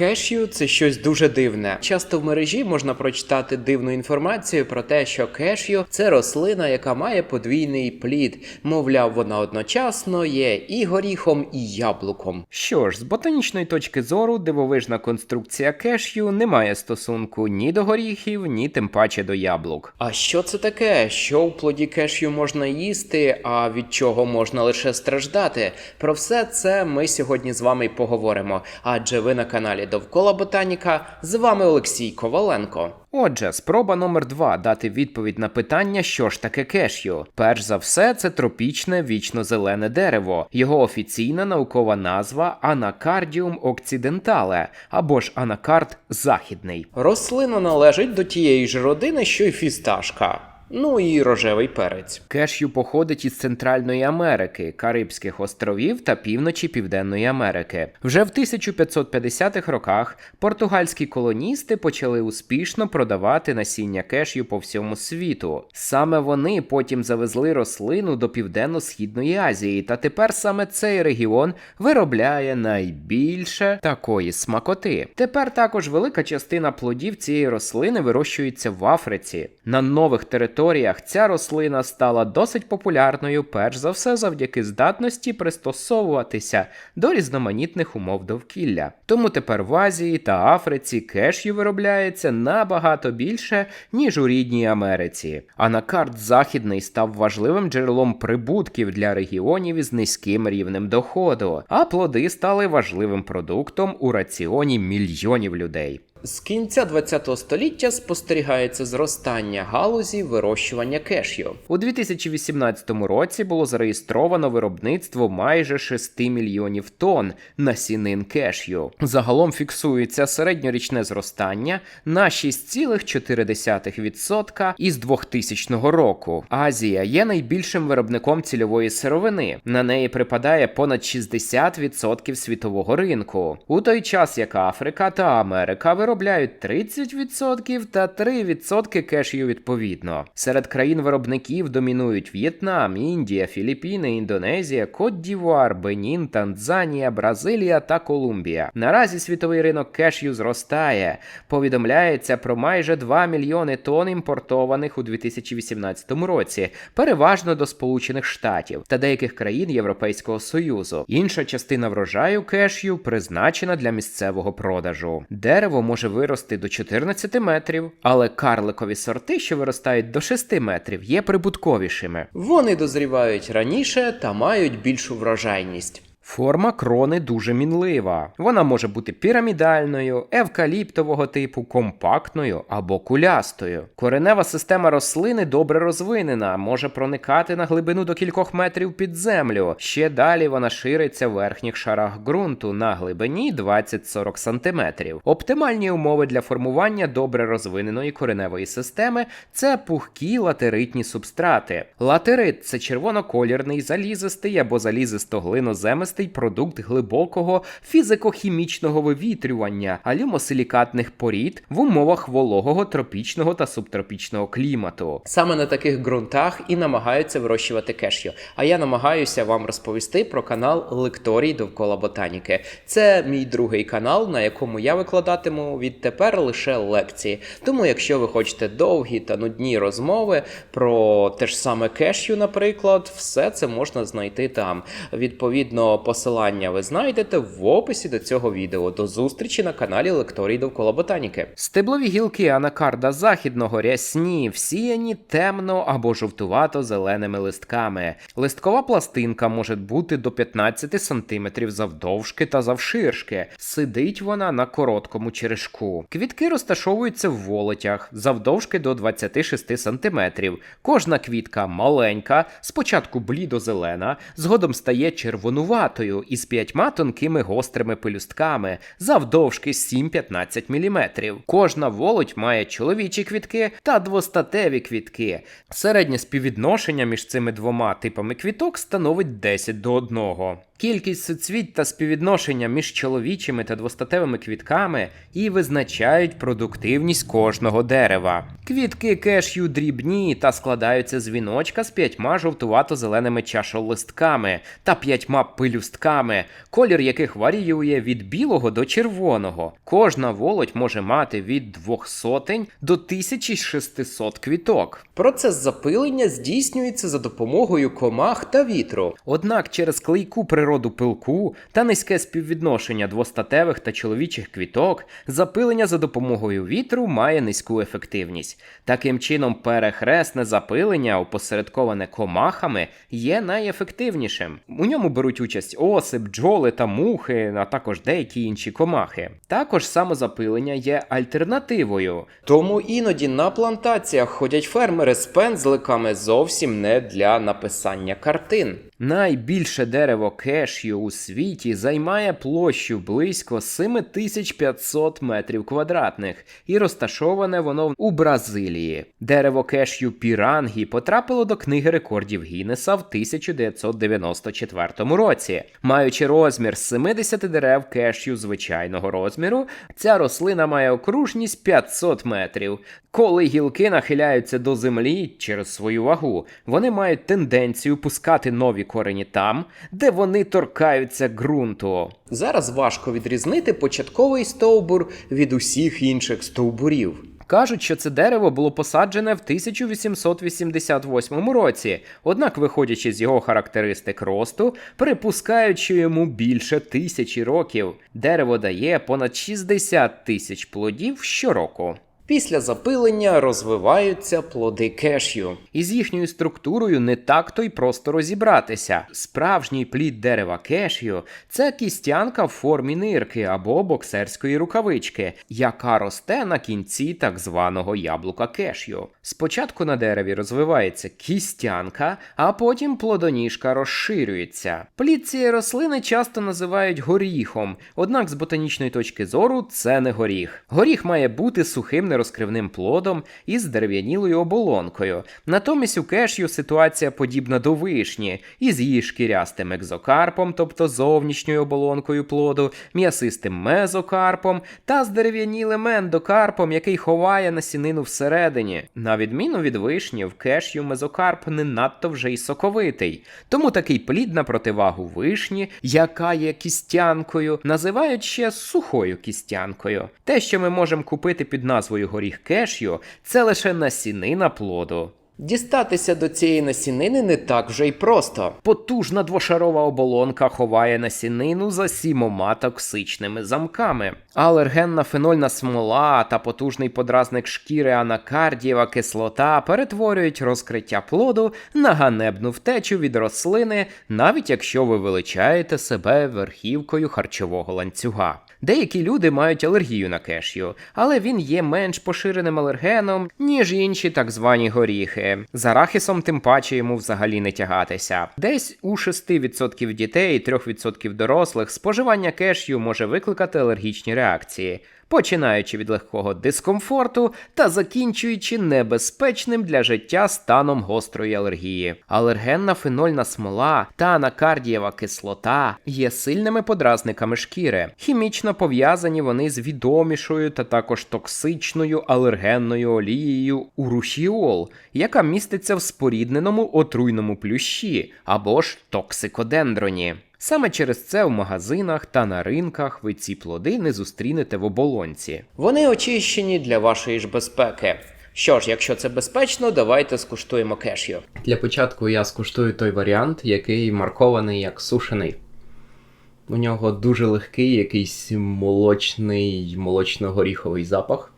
Кешю це щось дуже дивне. Часто в мережі можна прочитати дивну інформацію про те, що кешю це рослина, яка має подвійний плід. Мовляв, вона одночасно є і горіхом, і яблуком. Що ж, з ботанічної точки зору, дивовижна конструкція кешю не має стосунку ні до горіхів, ні тим паче до яблук. А що це таке? Що в плоді кешю можна їсти, а від чого можна лише страждати? Про все це ми сьогодні з вами поговоримо. Адже ви на каналі Довкола Ботаніка. З вами Олексій Коваленко. Отже, спроба номер два дати відповідь на питання, що ж таке кешю. Перш за все, це тропічне вічно-зелене дерево. Його офіційна наукова назва Анакардіум окцидентале або ж анакард західний. Рослина належить до тієї ж родини, що й фісташка. Ну і рожевий перець. Кешю походить із Центральної Америки, Карибських островів та півночі Південної Америки. Вже в 1550-х роках португальські колоністи почали успішно продавати насіння кешю по всьому світу. Саме вони потім завезли рослину до Південно-Східної Азії, та тепер саме цей регіон виробляє найбільше такої смакоти. Тепер також велика частина плодів цієї рослини вирощується в Африці. На нових територіях ця рослина стала досить популярною, перш за все завдяки здатності пристосовуватися до різноманітних умов довкілля. Тому тепер в Азії та Африці кешю виробляється набагато більше, ніж у рідній Америці. Анакард західний став важливим джерелом прибутків для регіонів із низьким рівнем доходу, а плоди стали важливим продуктом у раціоні мільйонів людей. З кінця ХХ століття спостерігається зростання галузі вирощування кешю. У 2018 році було зареєстровано виробництво майже 6 мільйонів тонн насінин кешю. Загалом фіксується середньорічне зростання на 6,4% із 2000 року. Азія є найбільшим виробником цільової сировини. На неї припадає понад 60% світового ринку. У той час як Африка та Америка виробляють 30% та 3% кешю відповідно. Серед країн-виробників домінують В'єтнам, Індія, Філіппіни, Індонезія, Кот-Дівуар, Бенін, Танзанія, Бразилія та Колумбія. Наразі світовий ринок кешю зростає. Повідомляється про майже 2 мільйони тонн імпортованих у 2018 році, переважно до Сполучених Штатів та деяких країн Європейського Союзу. Інша частина врожаю кешю призначена для місцевого продажу. Дерево може вирости до 14 метрів, але карликові сорти, що виростають до 6 метрів, є прибутковішими. Вони дозрівають раніше та мають більшу врожайність. Форма крони дуже мінлива. Вона може бути пірамідальною, евкаліптового типу, компактною або кулястою. Коренева система рослини добре розвинена, може проникати на глибину до кількох метрів під землю. Ще далі вона шириться в верхніх шарах ґрунту на глибині 20-40 см. Оптимальні умови для формування добре розвиненої кореневої системи це пухкі латеритні субстрати. Латерит це червоноколірний, залізистий або залізисто-глиноземистий продукт глибокого фізико-хімічного вивітрювання алюмосилікатних порід в умовах вологого тропічного та субтропічного клімату. Саме на таких ґрунтах і намагаються вирощувати кешю. А я намагаюся вам розповісти про канал Лекторій довкола ботаніки. Це мій другий канал, на якому я викладатиму відтепер лише лекції. Тому, якщо ви хочете довгі та нудні розмови про те ж саме кешю, наприклад, все це можна знайти там. Відповідно, посилання ви знайдете в описі до цього відео. До зустрічі на каналі Лекторій довкола ботаніки. Стеблові гілки анакарда західного рясні, всіяні темно або жовтувато-зеленими листками. Листкова пластинка може бути до 15 см завдовжки та завширшки. Сидить вона на короткому черешку. Квітки розташовуються в волотях завдовжки до 26 см. Кожна квітка маленька, спочатку блідо-зелена, згодом стає червонуватою із п'ятьма тонкими гострими пелюстками, завдовжки 7-15 мм. Кожна волоть має чоловічі квітки та двостатеві квітки. Середнє співвідношення між цими двома типами квіток становить 10 до 1. Кількість суцвіть та співвідношення між чоловічими та двостатевими квітками і визначають продуктивність кожного дерева. Квітки кешю дрібні та складаються з віночка з п'ятьма жовтувато-зеленими чашолистками та п'ятьма пилюстками, колір яких варіює від білого до червоного. Кожна волоть може мати від двох сотень до 1600 квіток. Процес запилення здійснюється за допомогою комах та вітру. Однак через клейку природу пилку та низьке співвідношення двостатевих та чоловічих квіток, запилення за допомогою вітру має низьку ефективність. Таким чином, перехресне запилення, опосередковане комахами, є найефективнішим. У ньому беруть участь оси, бджоли та мухи, а також деякі інші комахи. Також самозапилення є альтернативою. Тому іноді на плантаціях ходять фермери з пензликами зовсім не для написання картин. Найбільше дерево кешю у світі займає площу близько 7500 метрів квадратних і розташоване воно у Бразилії. Дерево кешю пірангі потрапило до книги рекордів Гіннеса в 1994 році. Маючи розмір 70 дерев кешю звичайного розміру, ця рослина має окружність 500 метрів. Коли гілки нахиляються до землі через свою вагу, вони мають тенденцію пускати нові корені там, де вони торкаються ґрунту. Зараз важко відрізнити початковий стовбур від усіх інших стовбурів. Кажуть, що це дерево було посаджене в 1888 році, однак, виходячи з його характеристик росту, припускають, що йому більше тисячі років. Дерево дає понад 60 тисяч плодів щороку. Після запилення розвиваються плоди кешю. Із їхньою структурою не так то й просто розібратися. Справжній плід дерева кешю це кістянка в формі нирки або боксерської рукавички, яка росте на кінці так званого яблука кешю. Спочатку на дереві розвивається кістянка, а потім плодоніжка розширюється. Плід цієї рослини часто називають горіхом, однак з ботанічної точки зору це не горіх. Горіх має бути сухим нерозкривним плодом із дерев'янілою оболонкою. Натомість у кешю ситуація подібна до вишні, із її шкірястим екзокарпом, тобто зовнішньою оболонкою плоду, м'ясистим мезокарпом та здерев'янілим ендокарпом, який ховає насінину всередині. На відміну від вишні, в кешю мезокарп не надто вже й соковитий. Тому такий плід на противагу вишні, яка є кістянкою, називають ще сухою кістянкою. Те, що ми можемо купити під назвою горіх кешю, це лише насінина плоду. Дістатися до цієї насінини не так вже й просто. Потужна двошарова оболонка ховає насінину за сімома токсичними замками. Алергенна фенольна смола та потужний подразник шкіри анакардієва кислота перетворюють розкриття плоду на ганебну втечу від рослини, навіть якщо ви величаєте себе верхівкою харчового ланцюга. Деякі люди мають алергію на кешю, але він є менш поширеним алергеном, ніж інші так звані горіхи. З арахісом тим паче йому взагалі не тягатися. Десь у 6% дітей і 3% дорослих споживання кешю може викликати алергічні реакції. Починаючи від легкого дискомфорту та закінчуючи небезпечним для життя станом гострої алергії. Алергенна фенольна смола та анакардієва кислота є сильними подразниками шкіри. Хімічно пов'язані вони з відомішою та також токсичною алергенною олією урушіол, яка міститься в спорідненому отруйному плющі або ж токсикодендроні. Саме через це в магазинах та на ринках ви ці плоди не зустрінете в оболонці. Вони очищені для вашої ж безпеки. Що ж, якщо це безпечно, давайте скуштуємо кешю. Для початку я скуштую той варіант, який маркований як сушений. У нього дуже легкий якийсь молочний, молочно-горіховий запах.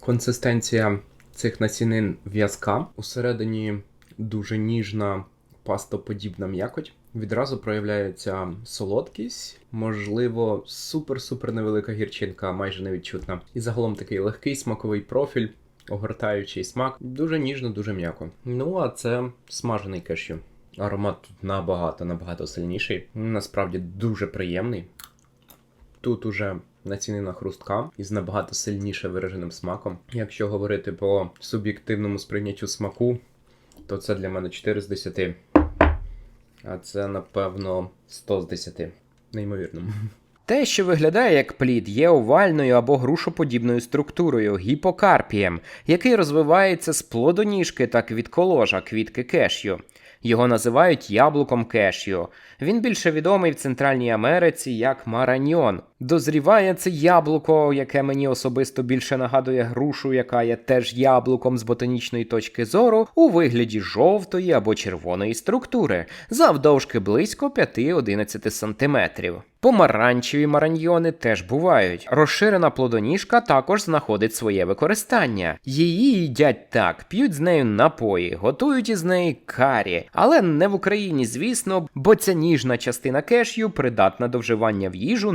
Консистенція цих насінин в'язка. Усередині дуже ніжна пастоподібна м'якоть. Відразу проявляється солодкість, можливо, супер-супер невелика гірчинка, майже невідчутна. І загалом такий легкий смаковий профіль, огортаючий смак. Дуже ніжно, дуже м'яко. Ну, а це смажений кешю. Аромат тут набагато, набагато сильніший. Насправді дуже приємний. Тут уже націнена хрустка із набагато сильніше вираженим смаком. Якщо говорити по суб'єктивному сприйняттю смаку, то це для мене 4 з 10. А це, напевно, 100 з 10. Неймовірно. Те, що виглядає як плід, є овальною або грушоподібною структурою гіпокарпієм, який розвивається з плодоніжки та квітколожа квітки кешю. Його називають яблуком кешю. Він більше відомий в Центральній Америці як мараньйон. Дозріває це яблуко, яке мені особисто більше нагадує грушу, яка є теж яблуком з ботанічної точки зору, у вигляді жовтої або червоної структури, завдовжки близько 5-11 см. Помаранчеві мараньйони теж бувають. Розширена плодоніжка також знаходить своє використання. Її їдять так, п'ють з нею напої, готують із неї карі, але не в Україні, звісно, бо ця ніжна частина кешю придатна до вживання в їжу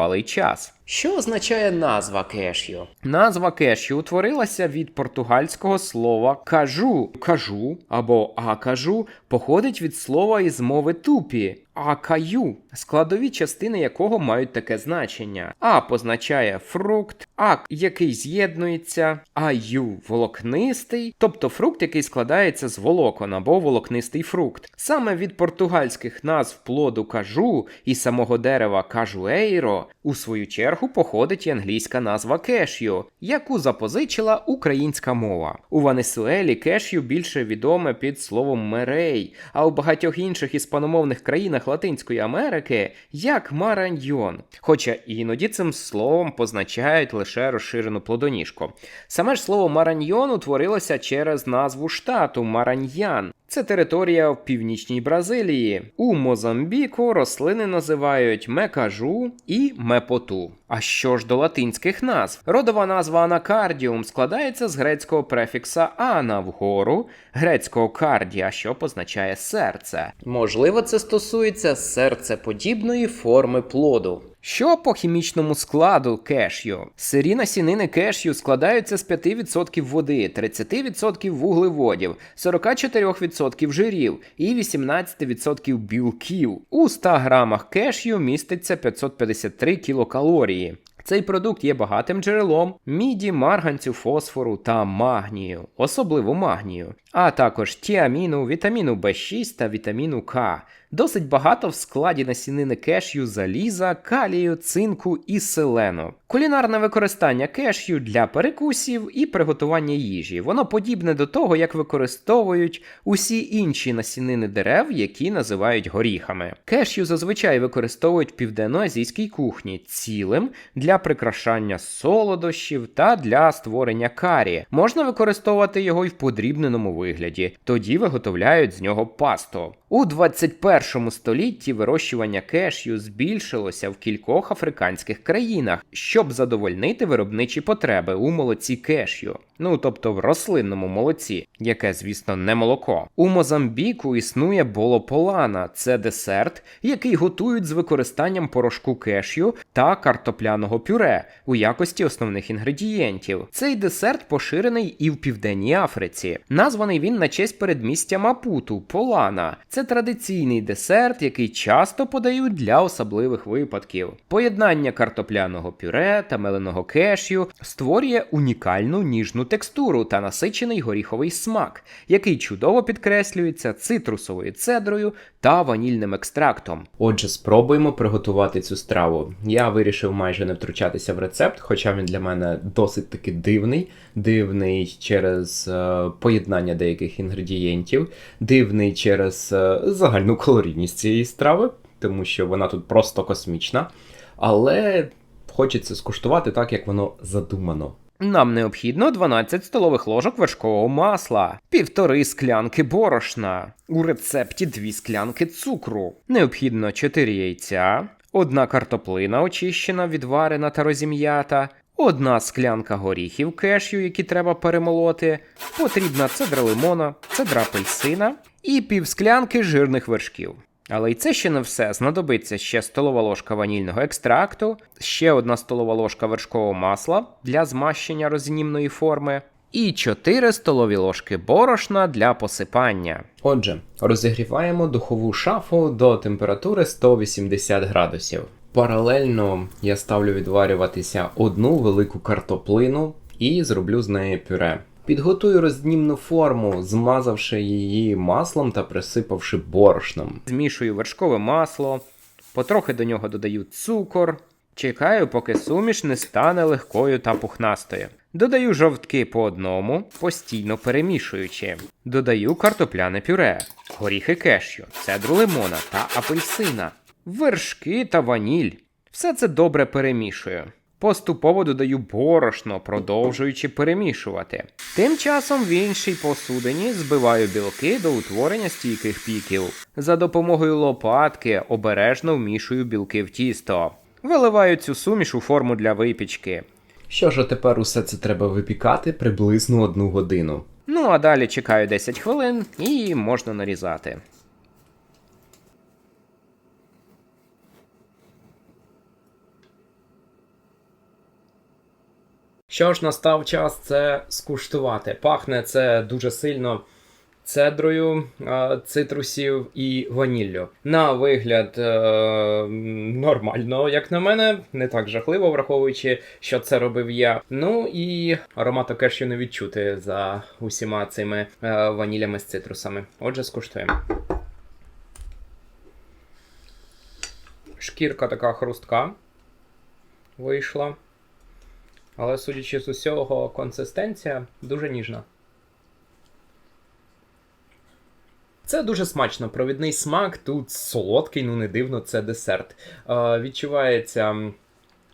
нетривалий час. Що означає назва кешю? Назва кешю утворилася від португальського слова кажу, кажу або акажу, походить від слова із мови тупі. Акаю, складові частини якого мають таке значення. А позначає фрукт, ак, який з'єднується, аю волокнистий, тобто фрукт, який складається з волокон або волокнистий фрукт. Саме від португальських назв плоду кажу і самого дерева кажуейро, у свою чергу походить і англійська назва кешю, яку запозичила українська мова. У Венесуелі кешю більше відоме під словом мерей, а у багатьох інших іспаномовних країнах Латинської Америки як мараньйон. Хоча іноді цим словом позначають лише розширену плодоніжку. Саме ж слово мараньйон утворилося через назву штату Мараньян. Це територія в північній Бразилії. У Мозамбіку рослини називають мекажу і мепоту. А що ж до латинських назв? Родова назва анакардіум складається з грецького префікса ана вгору, грецького кардія, що позначає серце. Можливо, це стосується серцеподібної форми плоду. Що по хімічному складу кешю? Сирі насінини кешю складаються з 5% води, 30% вуглеводів, 44% жирів і 18% білків. У 100 грамах кешю міститься 553 кілокалорії. Цей продукт є багатим джерелом міді, марганцю, фосфору та магнію, особливо магнію, а також тіаміну, вітаміну В6 та вітаміну К. Досить багато в складі насінини кешю заліза, калію, цинку і селену. Кулінарне використання кешю для перекусів і приготування їжі. Воно подібне до того, як використовують усі інші насінини дерев, які називають горіхами. Кешю зазвичай використовують в південноазійській кухні цілим для прикрашання солодощів та для створення карі. Можна використовувати його й в подрібненому вигляді, тоді виготовляють з нього пасту. У 21 столітті вирощування кешю збільшилося в кількох африканських країнах, щоб задовольнити виробничі потреби у молоці кешю. Ну тобто в рослинному молоці, яке, звісно, не молоко. У Мозамбіку існує болополана, це десерт, який готують з використанням порошку кешю та картопляного пюре у якості основних інгредієнтів. Цей десерт поширений і в Південній Африці. Названий він на честь передмістя Мапуту полана. Це традиційний десерт, який часто подають для особливих випадків. Поєднання картопляного пюре та меленого кешю створює унікальну ніжну текстуру та насичений горіховий смак, який чудово підкреслюється цитрусовою цедрою та ванільним екстрактом. Отже, спробуємо приготувати цю страву. Я вирішив майже не втручатися в рецепт, хоча він для мене досить таки дивний. Дивний через е, поєднання деяких інгредієнтів, дивний через е, загальну калорійність цієї страви, тому що вона тут просто космічна. Але хочеться скуштувати так, як воно задумано. Нам необхідно 12 столових ложок вершкового масла, півтори склянки борошна, у рецепті 2 склянки цукру. Необхідно 4 яйця, одна картоплина очищена, відварена та розім'ята, одна склянка горіхів кешю, які треба перемолоти, потрібна цедра лимона, цедра апельсина і півсклянки жирних вершків. Але й це ще не все. Знадобиться ще столова ложка ванільного екстракту, ще одна столова ложка вершкового масла для змащення розінімної форми, і 4 столові ложки борошна для посипання. Отже, розігріваємо духову шафу до температури 180 градусів. Паралельно я ставлю відварюватися одну велику картоплину і зроблю з неї пюре. Підготую рознімну форму, змазавши її маслом та присипавши борошном. Змішую вершкове масло, потрохи до нього додаю цукор, Чекаю, поки суміш не стане легкою та пухнастою. Додаю жовтки по одному, постійно перемішуючи. Додаю картопляне пюре, горіхи кешю, цедру лимона та апельсина, вершки та ваніль. Все це добре перемішую. Поступово додаю борошно, продовжуючи перемішувати. Тим часом в іншій посудині збиваю білки до утворення стійких піків. За допомогою лопатки обережно вмішую білки в тісто. Виливаю цю суміш у форму для випічки. Що ж, тепер усе це треба випікати приблизно одну годину. Ну а далі чекаю 10 хвилин і можна нарізати. Що ж, настав час це скуштувати. Пахне це дуже сильно цедрою е, цитрусів і ваніллю. На вигляд е, нормально, як на мене, не так жахливо, враховуючи, що це робив я. Ну і аромату кешю не відчути за усіма цими е, ванілями з цитрусами. Отже, скуштуємо. Шкірка така хрустка вийшла. Але судячи з усього, консистенція дуже ніжна. Це дуже смачно. Провідний смак тут солодкий, ну не дивно, це десерт. Е, відчувається,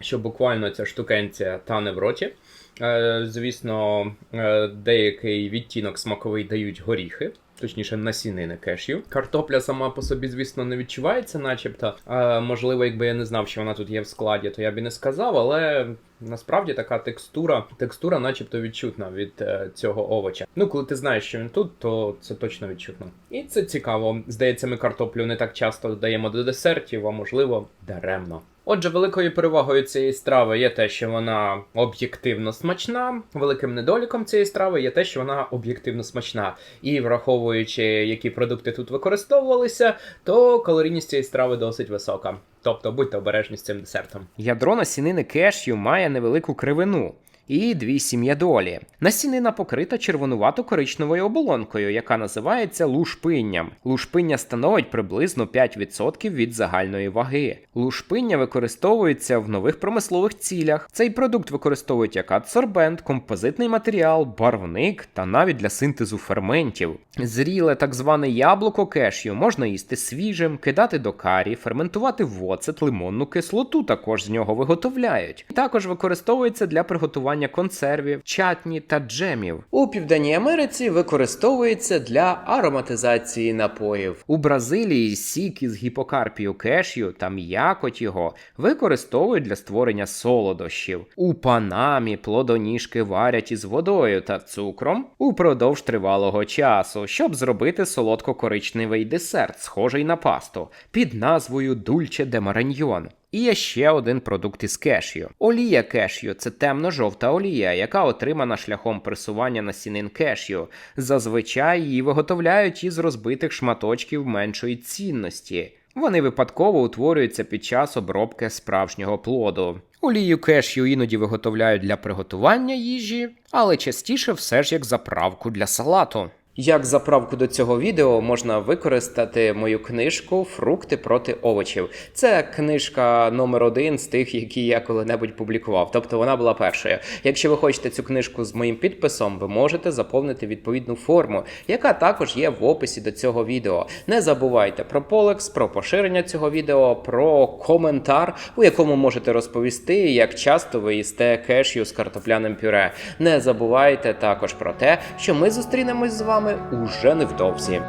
що буквально ця штукенція тане в роті. Е, звісно, е, деякий відтінок смаковий дають горіхи. Точніше, насінини кешю. Картопля сама по собі, звісно, не відчувається, начебто. Е, можливо, якби я не знав, що вона тут є в складі, то я б і не сказав, але насправді така текстура, текстура, начебто, відчутна від е, цього овоча. Ну, коли ти знаєш, що він тут, то це точно відчутно. І це цікаво. Здається, ми картоплю не так часто додаємо до десертів, а можливо, даремно. Отже, великою перевагою цієї страви є те, що вона об'єктивно смачна. Великим недоліком цієї страви є те, що вона об'єктивно смачна. І враховуючи, які продукти тут використовувалися, то калорійність цієї страви досить висока. Тобто будьте обережні з цим десертом. Ядро насінини кешю має невелику кривину і дві сім'ядолі. Насінина покрита червонувато-коричневою оболонкою, яка називається лушпинням. Лушпиння становить приблизно 5% від загальної ваги. Лушпиння використовується в нових промислових цілях. Цей продукт використовують як адсорбент, композитний матеріал, барвник та навіть для синтезу ферментів. Зріле так зване яблуко кешю можна їсти свіжим, кидати до карі, ферментувати в оцет, лимонну кислоту також з нього виготовляють. Також використовується для приготування консервів, чатні та джемів. У Південній Америці використовується для ароматизації напоїв. У Бразилії сік із гіпокарпію кешю та м'якоть його використовують для створення солодощів. У Панамі плодоніжки варять із водою та цукром упродовж тривалого часу, щоб зробити солодко-коричневий десерт, схожий на пасту, під назвою Дульче де Мараньйон. І є ще один продукт із кешю. Олія кешю це темно-жовта олія, яка отримана шляхом пресування насінин кешю. Зазвичай її виготовляють із розбитих шматочків меншої цінності. Вони випадково утворюються під час обробки справжнього плоду. Олію кешю іноді виготовляють для приготування їжі, але частіше все ж як заправку для салату. Як заправку до цього відео можна використати мою книжку Фрукти проти овочів. Це книжка номер один з тих, які я коли-небудь публікував. Тобто вона була першою. Якщо ви хочете цю книжку з моїм підписом, ви можете заповнити відповідну форму, яка також є в описі до цього відео. Не забувайте про полекс, про поширення цього відео, про коментар, у якому можете розповісти, як часто ви їсте кешю з картопляним пюре. Не забувайте також про те, що ми зустрінемось з вами уже невдовзі.